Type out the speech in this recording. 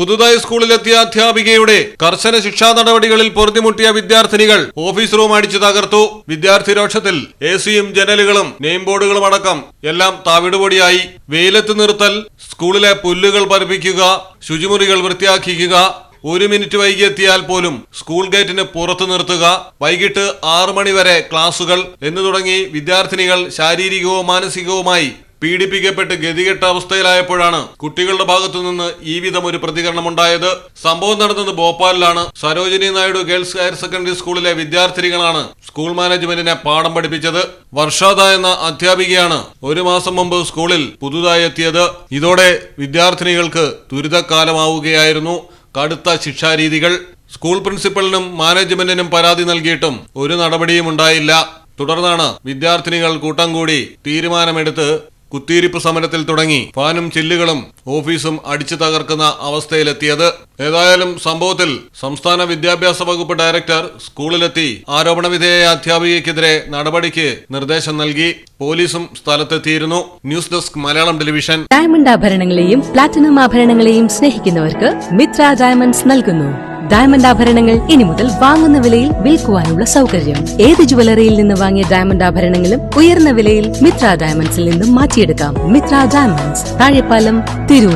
പുതുതായി സ്കൂളിലെത്തിയ അധ്യാപികയുടെ കർശന ശിക്ഷാ നടപടികളിൽ പൊറുതിമുട്ടിയ വിദ്യാർത്ഥിനികൾ ഓഫീസ് റൂം അടിച്ചു തകർത്തു. വിദ്യാർത്ഥി രോക്ഷത്തിൽ എ സിയും ജനലുകളും നെയിം ബോർഡുകളും അടക്കം എല്ലാം താവിടുപൊടിയായി. വെയിലത്ത് നിർത്തൽ സ്കൂളിലെ പുല്ലുകൾ പറപ്പിക്കുക ശുചിമുറികൾ വൃത്തിയാക്കിക്കുക. ഒരു മിനിറ്റ് വൈകിയെത്തിയാൽ പോലും സ്കൂൾ ഗേറ്റിന് പുറത്തു നിർത്തുക. വൈകിട്ട് ആറു മണിവരെ ക്ലാസുകൾ എന്നു തുടങ്ങി വിദ്യാർത്ഥിനികൾ ശാരീരികവും മാനസികവുമായി പീഡിപ്പിക്കപ്പെട്ട് ഗതികെട്ട അവസ്ഥയിലായപ്പോഴാണ് കുട്ടികളുടെ ഭാഗത്തുനിന്ന് ഈ വിധം ഒരു പ്രതികരണം ഉണ്ടായത് സംഭവം നടന്നത് ഭോപ്പാലിലാണ്. Sarojini Naidu girls higher secondary സ്കൂളിലെ വിദ്യാർത്ഥിനികളാണ് സ്കൂൾ മാനേജ്മെന്റിനെ പാഠം പഠിപ്പിച്ചത്. വർഷാദ എന്ന അധ്യാപികയാണ് ഒരു മാസം മുമ്പ് സ്കൂളിൽ പുതുതായി എത്തിയത്. ഇതോടെ വിദ്യാർത്ഥിനികൾക്ക് ദുരിതക്കാലമാവുകയായിരുന്നു കടുത്ത ശിക്ഷാരീതികൾ. സ്കൂൾ പ്രിൻസിപ്പലിനും മാനേജ്മെന്റിനും പരാതി നൽകിയിട്ടും ഒരു നടപടിയും ഉണ്ടായില്ല. തുടർന്നാണ് വിദ്യാർത്ഥിനികൾ കൂട്ടം കൂടി തീരുമാനമെടുത്ത് കുത്തിയിരിപ്പ് സമരത്തിൽ തുടങ്ങി. ഫാനും ചില്ലുകളും ഓഫീസും അടിച്ചു തകർക്കുന്ന അവസ്ഥയിലെത്തിയത്. ഏതായാലും സംഭവത്തിൽ സംസ്ഥാന വിദ്യാഭ്യാസ വകുപ്പ് ഡയറക്ടർ സ്കൂളിലെത്തി. ആരോപണ വിധേയ അധ്യാപികയ്ക്കെതിരെ നടപടിക്ക് നിർദ്ദേശം നൽകി. പോലീസും സ്ഥലത്തെത്തിയിരുന്നു. News desk Malayalam television. Diamond ആഭരണങ്ങളെയും platinum ആഭരണങ്ങളെയും സ്നേഹിക്കുന്നവർക്ക് മിത്ര ഡയമണ്ട്സ് നൽകുന്നു. ഡയമണ്ട് ആഭരണങ്ങൾ ഇനി മുതൽ വാങ്ങുന്ന വിലയിൽ വിൽക്കുവാനുള്ള സൗകര്യം. ഏത് ജുവലറിയിൽ നിന്ന് വാങ്ങിയ ഡയമണ്ട് ആഭരണങ്ങളും ഉയർന്ന വിലയിൽ മിത്ര ഡയമണ്ട്സിൽ നിന്നും മാറ്റിയെടുക്കാം. മിത്ര ഡയമണ്ട്സ് താഴെപ്പാലം തിരൂർ.